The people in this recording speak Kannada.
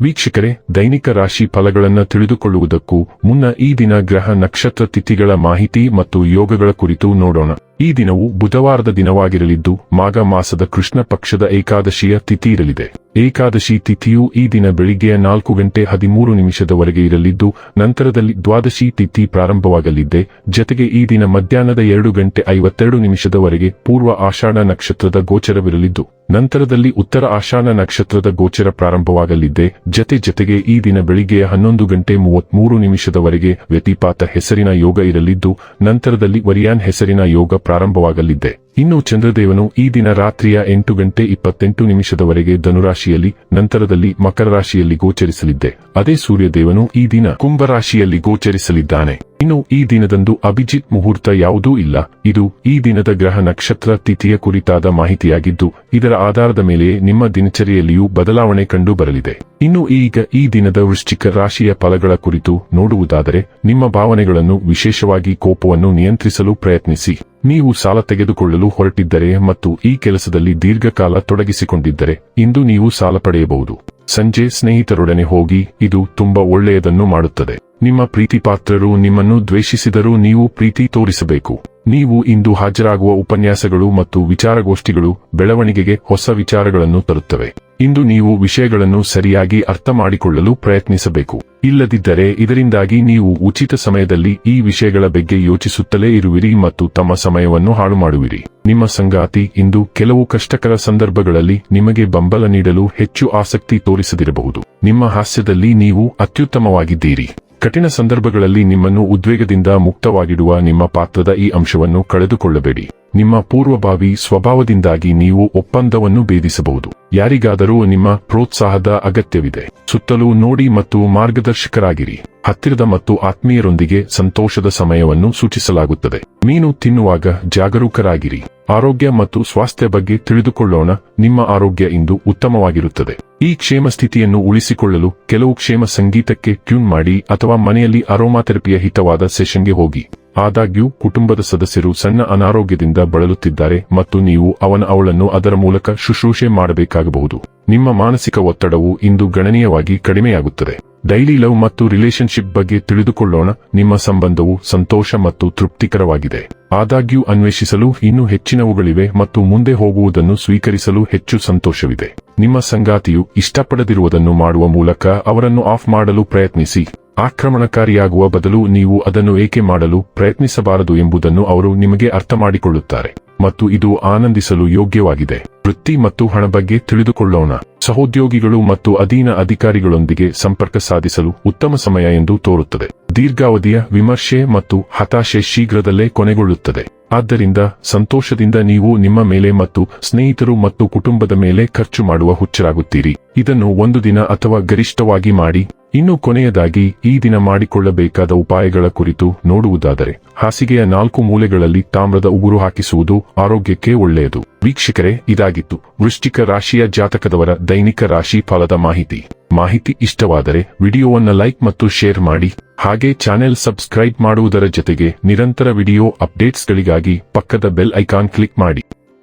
ವೀಕ್ಷಕರೇ, ದೈನಿಕ ರಾಶಿ ಫಲಗಳನ್ನು ತಿಳಿದುಕೊಳ್ಳುವುದಕ್ಕೂ ಮುನ್ನ ಈ ದಿನ ಗ್ರಹ ನಕ್ಷತ್ರ ತಿಥಿಗಳ ಮಾಹಿತಿ ಮತ್ತು ಯೋಗಗಳ ಕುರಿತು ನೋಡೋಣ. ಈ ದಿನವು ಬುಧವಾರದ ದಿನವಾಗಿರಲಿದ್ದು, ಮಾಘ ಮಾಸದ ಕೃಷ್ಣ ಪಕ್ಷದ ಏಕಾದಶಿಯ ತಿಥಿ ಇರಲಿದೆ. ಏಕಾದಶಿ ತಿಥಿಯು ಈ ದಿನ ಬೆಳಿಗ್ಗೆಯ ನಾಲ್ಕು ಗಂಟೆ ಹದಿಮೂರು ನಿಮಿಷದವರೆಗೆ ಇರಲಿದ್ದು, ನಂತರದಲ್ಲಿ ದ್ವಾದಶಿ ತಿಥಿ ಪ್ರಾರಂಭವಾಗಲಿದ್ದೆ. ಜತೆಗೆ ಈ ದಿನ ಮಧ್ಯಾಹ್ನದ ಎರಡು ಗಂಟೆ ಐವತ್ತೆರಡು ನಿಮಿಷದವರೆಗೆ ಪೂರ್ವ ಆಷಾಢ ನಕ್ಷತ್ರದ ಗೋಚರವಿರಲಿದ್ದು, ನಂತರದಲ್ಲಿ ಉತ್ತರ ಆಷಾಢ ನಕ್ಷತ್ರದ ಗೋಚರ ಪ್ರಾರಂಭವಾಗಲಿದ್ದೆ. ಜತೆ ಜತೆಗೆ ಈ ದಿನ ಬೆಳಿಗ್ಗೆಯ ಹನ್ನೊಂದು ಗಂಟೆ ಮೂವತ್ಮೂರು ನಿಮಿಷದವರೆಗೆ ವ್ಯತಿಪಾತ ಹೆಸರಿನ ಯೋಗ ಇರಲಿದ್ದು, ನಂತರದಲ್ಲಿ ವರಿಯಾನ್ ಹೆಸರಿನ ಯೋಗ ಪ್ರಾರಂಭವಾಗಲಿದ್ದೆ. ಇನ್ನು ಚಂದ್ರದೇವನು ಈ ದಿನ ರಾತ್ರಿಯ ಎಂಟು ಗಂಟೆ ಇಪ್ಪತ್ತೆಂಟು ನಿಮಿಷದವರೆಗೆ ಧನುರಾಶಿಯಲ್ಲಿ, ನಂತರದಲ್ಲಿ ಮಕರ ರಾಶಿಯಲ್ಲಿ ಗೋಚರಿಸಲಿದ್ದೆ. ಅದೇ ಸೂರ್ಯದೇವನು ಈ ದಿನ ಕುಂಭರಾಶಿಯಲ್ಲಿ ಗೋಚರಿಸಲಿದ್ದಾನೆ. ಇನ್ನು ಈ ದಿನದಂದು ಅಭಿಜಿತ್ ಮುಹೂರ್ತ ಯಾವುದೂ ಇಲ್ಲ. ಇದು ಈ ದಿನದ ಗ್ರಹ ನಕ್ಷತ್ರ ತಿಥಿಯ ಕುರಿತಾದ ಮಾಹಿತಿಯಾಗಿದ್ದು, ಇದರ ಆಧಾರದ ಮೇಲೆ ನಿಮ್ಮ ದಿನಚರಿಯಲ್ಲಿಯೂ ಬದಲಾವಣೆ ಕಂಡು ಬರಲಿದೆ ಇನ್ನು ಈಗ ಈ ದಿನದ ವೃಶ್ಚಿಕ ರಾಶಿಯ ಫಲಗಳ ಕುರಿತು ನೋಡುವುದಾದರೆ, ನಿಮ್ಮ ಭಾವನೆಗಳನ್ನು ವಿಶೇಷವಾಗಿ ಕೋಪವನ್ನು ನಿಯಂತ್ರಿಸಲು ಪ್ರಯತ್ನಿಸಿ. ನೀವು ಸಾಲ ತೆಗೆದುಕೊಳ್ಳಲು ಹೊರಟಿದ್ದರೆ ಮತ್ತು ಈ ಕೆಲಸದಲ್ಲಿ ದೀರ್ಘಕಾಲ ತೊಡಗಿಸಿಕೊಂಡಿದ್ದರೆ, ಇಂದು ನೀವು ಸಾಲ ಪಡೆಯಬಹುದು. ಸಂಜೆ ಸ್ನೇಹಿತರೊಡನೆ ಹೋಗಿ, ಇದು ತುಂಬಾ ಒಳ್ಳೆಯದನ್ನು ಮಾಡುತ್ತದೆ. ನಿಮ್ಮ ಪ್ರೀತಿಪಾತ್ರರು ನಿಮ್ಮನ್ನು ದ್ವೇಷಿಸಿದರೂ ನೀವು ಪ್ರೀತಿ ತೋರಿಸಬೇಕು. ನೀವು ಇಂದು ಹಾಜರಾಗುವ ಉಪನ್ಯಾಸಗಳು ಮತ್ತು ವಿಚಾರಗೋಷ್ಠಿಗಳು ಬೆಳವಣಿಗೆಗೆ ಹೊಸ ವಿಚಾರಗಳನ್ನು ತರುತ್ತವೆ. ಇಂದು ನೀವು ವಿಷಯಗಳನ್ನು ಸರಿಯಾಗಿ ಅರ್ಥ ಮಾಡಿಕೊಳ್ಳಲು ಪ್ರಯತ್ನಿಸಬೇಕು. ಇಲ್ಲದಿದ್ದರೆ ಇದರಿಂದಾಗಿ ನೀವು ಉಚಿತ ಸಮಯದಲ್ಲಿ ಈ ವಿಷಯಗಳ ಬಗ್ಗೆ ಯೋಚಿಸುತ್ತಲೇ ಇರುವಿರಿ ಮತ್ತು ತಮ್ಮ ಸಮಯವನ್ನು ಹಾಳು ಮಾಡುವಿರಿ ನಿಮ್ಮ ಸಂಗಾತಿ ಇಂದು ಕೆಲವು ಕಷ್ಟಕರ ಸಂದರ್ಭಗಳಲ್ಲಿ ನಿಮಗೆ ಬೆಂಬಲ ನೀಡಲು ಹೆಚ್ಚು ಆಸಕ್ತಿ ತೋರಿಸದಿರಬಹುದು. ನಿಮ್ಮ ಹಾಸ್ಯದಲ್ಲಿ ನೀವು ಅತ್ಯುತ್ತಮವಾಗಿದ್ದೀರಿ. ಕಠಿಣ ಸಂದರ್ಭಗಳಲ್ಲಿ ನಿಮ್ಮನ್ನು ಉದ್ವೇಗದಿಂದ ಮುಕ್ತವಾಗಿಡುವ ನಿಮ್ಮ ಪಾತ್ರದ ಈ ಅಂಶವನ್ನು ಕಳೆದುಕೊಳ್ಳಬೇಡಿ. ನಿಮ್ಮ ಪೂರ್ವಭಾವಿ ಸ್ವಭಾವದಿಂದಾಗಿ ನೀವು ಒಪ್ಪಂದವನ್ನು ಭೇದಿಸಬಹುದು. ಯಾರಿಗಾದರೂ ನಿಮ್ಮ ಪ್ರೋತ್ಸಾಹದ ಅಗತ್ಯವಿದೆ. ಸುತ್ತಲೂ ನೋಡಿ ಮತ್ತು ಮಾರ್ಗದರ್ಶಕರಾಗಿರಿ. ಹತ್ತಿರದ ಮತ್ತು ಆತ್ಮೀಯರೊಂದಿಗೆ ಸಂತೋಷದ ಸಮಯವನ್ನು ಸೂಚಿಸಲಾಗುತ್ತದೆ. ಮೀನು ತಿನ್ನುವಾಗ ಜಾಗರೂಕರಾಗಿರಿ. ಆರೋಗ್ಯ ಮತ್ತು ಸ್ವಾಸ್ಥ್ಯ ಬಗ್ಗೆ ತಿಳಿದುಕೊಳ್ಳೋಣ. ನಿಮ್ಮ ಆರೋಗ್ಯ ಇಂದು ಉತ್ತಮವಾಗಿರುತ್ತದೆ. ಈ ಕ್ಷೇಮ ಸ್ಥಿತಿಯನ್ನು ಉಳಿಸಿಕೊಳ್ಳಲು ಕೆಲವು ಕ್ಷೇಮ ಸಂಗೀತಕ್ಕೆ ಟ್ಯೂನ್ ಮಾಡಿ ಅಥವಾ ಮನೆಯಲ್ಲಿ ಅರೋಮಾಥೆರಪಿಯ ಹಿತವಾದ ಸೆಷನ್ಗೆ ಹೋಗಿ. ಆದಾಗ್ಯೂ ಕುಟುಂಬದ ಸದಸ್ಯರು ಸಣ್ಣ ಅನಾರೋಗ್ಯದಿಂದ ಬಳಲುತ್ತಿದ್ದಾರೆ ಮತ್ತು ನೀವು ಅವನ ಅವಳನ್ನು ಅದರ ಮೂಲಕ ಶುಶ್ರೂಷೆ ಮಾಡಬೇಕಾಗಬಹುದು. ನಿಮ್ಮ ಮಾನಸಿಕ ಒತ್ತಡವು ಇಂದು ಗಣನೀಯವಾಗಿ ಕಡಿಮೆಯಾಗುತ್ತದೆ. ಡೈಲಿ ಲವ್ ಮತ್ತು ರಿಲೇಶನ್ಶಿಪ್ ಬಗ್ಗೆ ತಿಳಿದುಕೊಳ್ಳೋಣ. ನಿಮ್ಮ ಸಂಬಂಧವು ಸಂತೋಷ ಮತ್ತು ತೃಪ್ತಿಕರವಾಗಿದೆ. ಆದಾಗ್ಯೂ ಅನ್ವೇಷಿಸಲು ಇನ್ನೂ ಹೆಚ್ಚಿನವುಗಳಿವೆ ಮತ್ತು ಮುಂದೆ ಹೋಗುವುದನ್ನು ಸ್ವೀಕರಿಸಲು ಹೆಚ್ಚು ಸಂತೋಷವಿದೆ. ನಿಮ್ಮ ಸಂಗಾತಿಯು ಇಷ್ಟಪಡದಿರುವುದನ್ನು ಮಾಡುವ ಮೂಲಕ ಅವರನ್ನು ಆಫ್ ಮಾಡಲು ಪ್ರಯತ್ನಿಸಿ. ಆಕ್ರಮಣಕಾರಿಯಾಗುವ ಬದಲು ನೀವು ಅದನ್ನು ಏಕೆ ಮಾಡಲು ಪ್ರಯತ್ನಿಸಬಾರದು ಎಂಬುದನ್ನು ಅವರು ನಿಮಗೆ ಅರ್ಥ ಮಾಡಿಕೊಳ್ಳುತ್ತಾರೆ ಮತ್ತು ಇದು ಆನಂದಿಸಲು ಯೋಗ್ಯವಾಗಿದೆ. ವೃತ್ತಿ ಮತ್ತು ಹಣ ಬಗ್ಗೆ ತಿಳಿದುಕೊಳ್ಳೋಣ. ಸಹೋದ್ಯೋಗಿಗಳು ಮತ್ತು ಅಧೀನ ಅಧಿಕಾರಿಗಳೊಂದಿಗೆ ಸಂಪರ್ಕ ಸಾಧಿಸಲು ಉತ್ತಮ ಸಮಯ ಎಂದು ತೋರುತ್ತದೆ. ದೀರ್ಘಾವಧಿಯ ವಿಮರ್ಶೆ ಮತ್ತು ಹತಾಶೆ ಶೀಘ್ರದಲ್ಲೇ ಕೊನೆಗೊಳ್ಳುತ್ತದೆ. ಆದ್ದರಿಂದ ಸಂತೋಷದಿಂದ ನೀವು ನಿಮ್ಮ ಮೇಲೆ ಮತ್ತು ಸ್ನೇಹಿತರು ಮತ್ತು ಕುಟುಂಬದ ಮೇಲೆ ಖರ್ಚು ಮಾಡುವ ಹುಚ್ಚರಾಗುತ್ತೀರಿ. ಇದನ್ನು ಒಂದು ದಿನ ಅಥವಾ ಗರಿಷ್ಠವಾಗಿ ಮಾಡಿ. ಇನ್ನು ಕೊನೆಯದಾಗಿ ಈ ದಿನ ಮಾಡಿಕೊಳ್ಳಬೇಕಾದ ಉಪಾಯಗಳ ಕುರಿತು ನೋಡುವುದಾದರೆ, ಹಾಸಿಗೆಯ ನಾಲ್ಕು ಮೂಲೆಗಳಲ್ಲಿ ತಾಮ್ರದ ಉಗುರು ಹಾಕಿಸುವುದು ಆರೋಗ್ಯಕ್ಕೆ ಒಳ್ಳೆಯದು. ವೀಕ್ಷಕರೇ, ಇದಾಗಿತ್ತು. ವೃಶ್ಚಿಕ ರಾಶಿಯ ಜಾತಕದವರ ದೈನಿಕ ರಾಶಿ ಫಲದ ಮಾಹಿತಿ. ಮಾಹಿತಿ ಇಷ್ಟವಾದರೆ ವಿಡಿಯೋವನ್ನ ಲೈಕ್ ಮತ್ತು ಶೇರ್ ಮಾಡಿ. ಹಾಗೆ ಚಾನೆಲ್ ಸಬ್ಸ್ಕ್ರೈಬ್ ಮಾಡುವುದರ ಜೊತೆಗೆ ನಿರಂತರ ವಿಡಿಯೋ ಅಪ್ಡೇಟ್ಸ್ಗಳಿಗಾಗಿ ಪಕ್ಕದ ಬೆಲ್ ಐಕಾನ್ ಕ್ಲಿಕ್ ಮಾಡಿ.